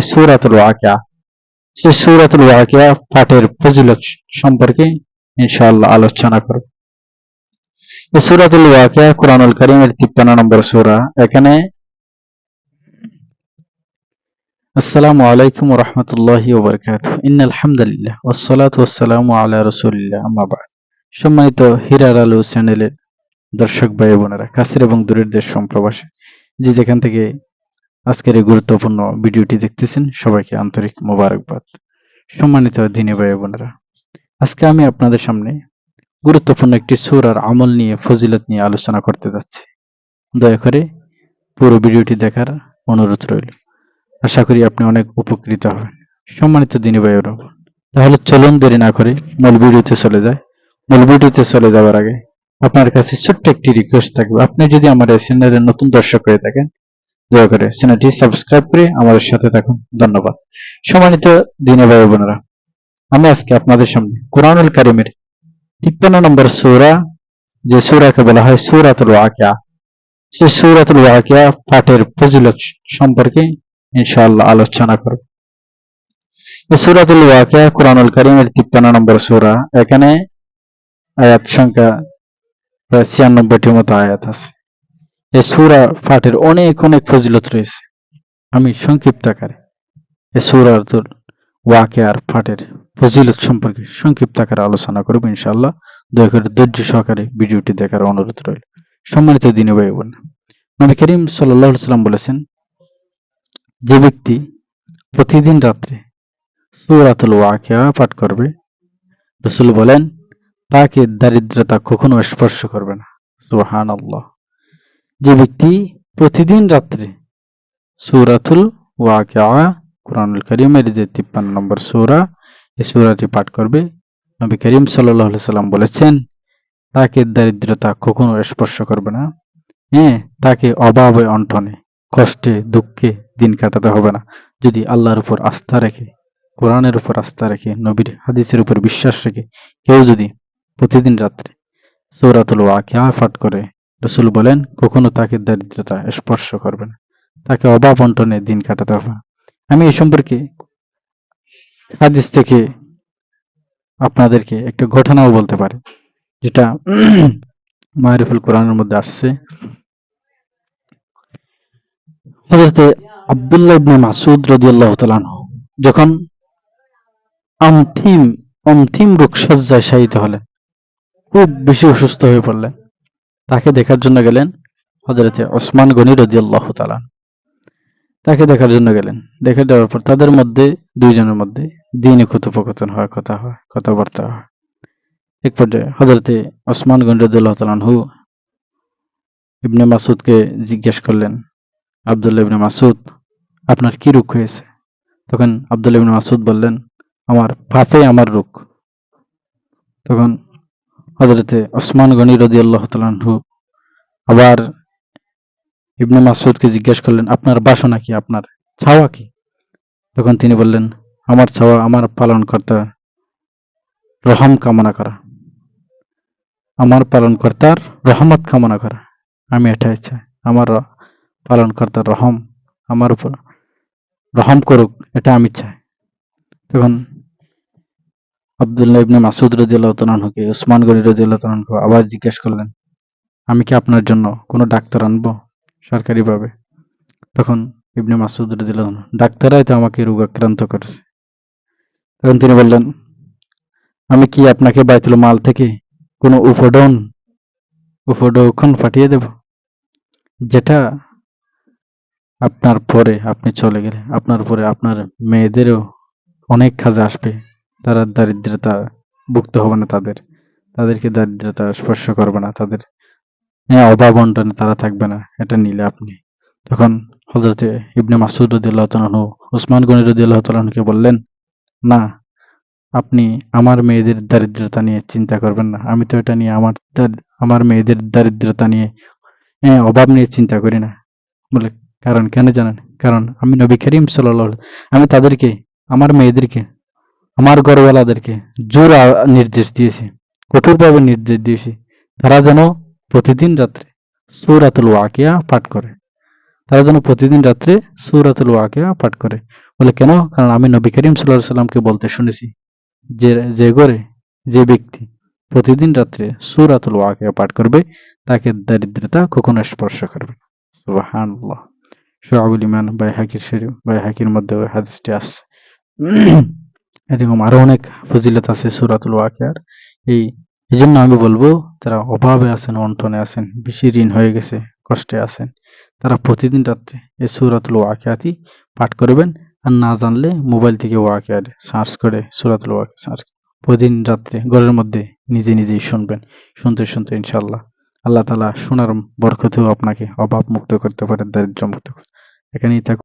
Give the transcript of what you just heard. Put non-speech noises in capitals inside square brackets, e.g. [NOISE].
হয় সুরাতুল ওয়াকিয়া। সে সুরাতুল ওয়াকিয়া পাঠের ফজিলত সম্পর্কে ইনশাআল্লাহ আলোচনা করব। সুরাতুল ওয়াকিয়া কোরআনুল কারীমের 53 নম্বর সূরা। এখানে আসসালামু আলাইকুম ওয়া রাহমাতুল্লাহি ইন্নাল হামদুলিল্লাহ ওয়াস সালাতু আলা রাসূলিল্লাহ। আম্মা বাদ। সম্মানিত হীরার আলো চ্যানেলের দর্শক ভাই বোনেরা কাছের এবং দূরের দেশ সম্প্রবাসী, যে যেখান থেকে আজকের এই গুরুত্বপূর্ণ ভিডিওটি দেখতেছেন সবাইকে আন্তরিক মোবারকবাদ। সম্মানিত দিনী ভাই বোনেরা, আজকে আমি আপনাদের সামনে গুরুত্বপূর্ণ একটি সূরার আমল নিয়ে, ফজিলত নিয়ে আলোচনা করতে যাচ্ছি। দয়া করে পুরো ভিডিওটি দেখার অনুরোধ রইল। আশা করি আপনি অনেক উপকৃত হবেন। সম্মানিত দিনী ভাই বোনেরা তাহলে চলুন দেরি না করে মূল ভিডিওতে চলে যায় মূল ভিডিওতে চলে যাওয়ার আগে আপনার কাছে ছোট্ট একটি রিকোয়েস্ট থাকবে। আপনি যদি আমার এই চ্যানেলের নতুন দর্শক হয়ে থাকেন দয়া করে চ্যানেলটি সাবস্ক্রাইব করে আমাদের সাথে থাকুন। ধন্যবাদ। সম্মানিত দিনে ভাই বোনেরা, আমি আজকে আপনাদের সামনে কোরআনুল কারিমের তিপ্পান্ন নম্বর সূরা, যে সূরাকে বলা হয় সূরাতুল ওয়াকিয়া, সে সূরাতুল ওয়াকিয়া পাঠের ফজিলত সম্পর্কে ইনশাআল্লাহ আলোচনা করব। সূরাতুল ওয়াকিয়া কোরআনুল কারিমের তিপ্পান্ন নম্বর সূরা, এখানে আয়াত সংখ্যা প্রায় ছিয়ানব্বইটির মতো আয়াত আছে। এই সূরা পাঠের অনেক অনেক ফজিলত রয়েছে। আমি সংক্ষিপ্ত আকারে এই সূরাতুল ওয়াকিয়ার পাঠের ফজিলত সম্পর্কে সংক্ষিপ্ত আকারে আলোচনা করব ইনশাআল্লাহ। দয়া করে ধৈর্য সহকারে ভিডিওটি দেখার অনুরোধ রইল। সম্মানিত দিনী ভাই বোন নবী করিম আলাইহি সাল্লাম বলেছেন, যে ব্যক্তি প্রতিদিন রাত্রে সূরাতুল ওয়াকিয়া পাঠ করবে, রসুল বলেন, তাকে দারিদ্রতা কখনো স্পর্শ করবে না। সুবহানাল্লাহ। যে ব্যক্তি প্রতিদিন রাত্রে সূরাতুল ওয়াকিয়া, কোরআনুল কারীমের যে 53 নম্বর সূরা, এই সূরাটি পাঠ করবে, নবী করিম সাল্লাল্লাহু সাল্লাম বলেছেন, তাকে দারিদ্রতা কখনো স্পর্শ করবে না। হ্যাঁ তাকে অভাবে অন্টনে, কষ্টে, দুঃখে দিন কাটাতে হবে না। যদি আল্লাহর উপর আস্থা রেখে, কোরআনের উপর আস্থা রেখে, নবীর হাদিসের উপর বিশ্বাস রেখে, কেউ যদি প্রতিদিন রাত্রে সৌরাতুল ওয়াকিয়া পাঠ করে রসুল বলেন, কখনো তাকে দারিদ্রতা স্পর্শ করবে না। তাকে অভাব বন্টনে দিন কাটাতে হবে। আমি এই সম্পর্কে হাদিস থেকে আপনাদেরকে একটা ঘটনাও বলতে পারি, যেটা [CLEARS THROAT] মারিফুল কোরআনের মধ্যে আসছে। আব্দুল্লাহ মাসউদ রাদিয়াল্লাহু যখন খুব বেশি অসুস্থ হয়ে পড়লেন। তাকে দেখার জন্য গেলেন হযরতে ওসমান গনি রাদিয়াল্লাহু তাআলা আনহু। তাকে দেখার জন্য গেলেন। দেখে দেওয়ার পর তাদের মধ্যে দুইজনের মধ্যে দিনে কথোপকথন হয়, কথা হয়, কথাবার্তা হয়। এক পর্যায়ে হযরতে ওসমান গনি তাআলা আনহু ইবনে মাসুদকে জিজ্ঞেস করলেন, আব্দুল্লাহ ইবনে মাসুদ আপনার কি রোগ হয়েছে? তখন আব্দুল্লাহ ইবনে মাসুদ বললেন, আমার পাপে আমার রোগ। তখন হযরতে ওসমান গনি রাদিয়াল্লাহু তাআলা আনহু আবার ইবনে মাসউদকে জিজ্ঞেস করলেন, আপনার বাসনা কি আপনার? ছাওয়া কি? তখন তিনি বললেন, আমার ছাওয়া আমার পালনকর্তা, রহম কামনা করা। আমার পালনকর্তার রহমত কামনা করা। আমি এটাই চাই। আমার র- পালনকর্তার রহম আমার উপর, রহম করুক, এটা আমি চাই। তখন আব্দুল্লাহ ইবনে মাসুদ রাদিয়াল্লাহু তাআলা আনহুকে ওসমান গনি রাদিয়াল্লাহু তাআলা আনহু আবার জিজ্ঞেস করলেন, আমি কি আপনার জন্য কোনো ডাক্তার আনব সরকারিভাবে? তখন ইবনে মাসুদ রাদিয়াল্লাহু আনহু, ডাক্তাররাই তো আমাকে রোগাক্রান্ত করেছে। তখন তিনি বললেন, আমি কি আপনাকে বাইতুল মাল থেকে কোনো উফোডন উফোডোখন পাঠিয়ে দেব, যেটা আপনার পরে আপনি চলে গেলে, আপনার পরে আপনার মেয়েদেরও অনেক কাজে আসবে? তারা দারিদ্রতা ভুক্ত হবে না তাদের। তাদেরকে দারিদ্রতা স্পর্শ করবে না তাদের। হ্যাঁ অভাব অন্টনে তারা থাকবে না, এটা নিলে আপনি। তখন হজরতে ইবনে মাসুদ রদিয়াল্লাহ তালাহু উসমান গনি রদিয়াল্লাহ তালাহকে বললেন, না, আপনি আমার মেয়েদের দারিদ্রতা নিয়ে চিন্তা করবেন না। আমি তো এটা নিয়ে আমার আমার মেয়েদের দারিদ্রতা নিয়ে হ্যাঁ অভাব নিয়ে চিন্তা করি না। বলে, কারণ কেন জানেন? কারণ আমি নবী করিম সাল্লাহ আমি তাদেরকে, আমার মেয়েদেরকে আমার ঘরওয়ালাদেরকে জোর নির্দেশ দিয়েছি, কঠোরভাবে নির্দেশ দিয়েছি। তারা যেন প্রতিদিন রাত্রে সূরাতুল ওয়াকিয়া পাঠ করে। তারা যেন প্রতিদিন রাত্রে সূরাতুল ওয়াকিয়া পাঠ করে। বলে কেন? কারণ আমি নবী করিম সাল্লাল্লাহু সাল্লামকে বলতে শুনেছি যে যে ঘরে যে ব্যক্তি প্রতিদিন রাত্রে সূরাতুল ওয়াকিয়া পাঠ করবে, তাকে দারিদ্রতা কখনো স্পর্শ করবে না। শুআবুল ইমান, বাইহাকির শরীফ, বাইহাকির মধ্যে হাদিসটি আসছে এরকম আরও অনেক ফজিলত আছে সূরাতুল ওয়াকিয়ার। এই এই জন্য আমি বলব, যারা অভাবে আছেন, অন্টনে আছেন, বেশি ঋণ হয়ে গেছে, কষ্টে আছেন, তারা প্রতিদিন রাত্রে এই সূরাতুল ওয়াকিয়াতি পাঠ করবেন আর না জানলে মোবাইল থেকে ওয়াকিয়ার সার্চ করে সুরাতুল ওয়াকিয়া সার্চ প্রতিদিন রাত্রে ঘরের মধ্যে নিজে নিজেই শুনবেন। শুনতে শুনতে ইনশাআল্লাহ আল্লাহ তাআলা শোনার বরকতেও আপনাকে অভাব মুক্ত করতে পারে দারিদ্র মুক্ত করতে এখানেই থাকুন।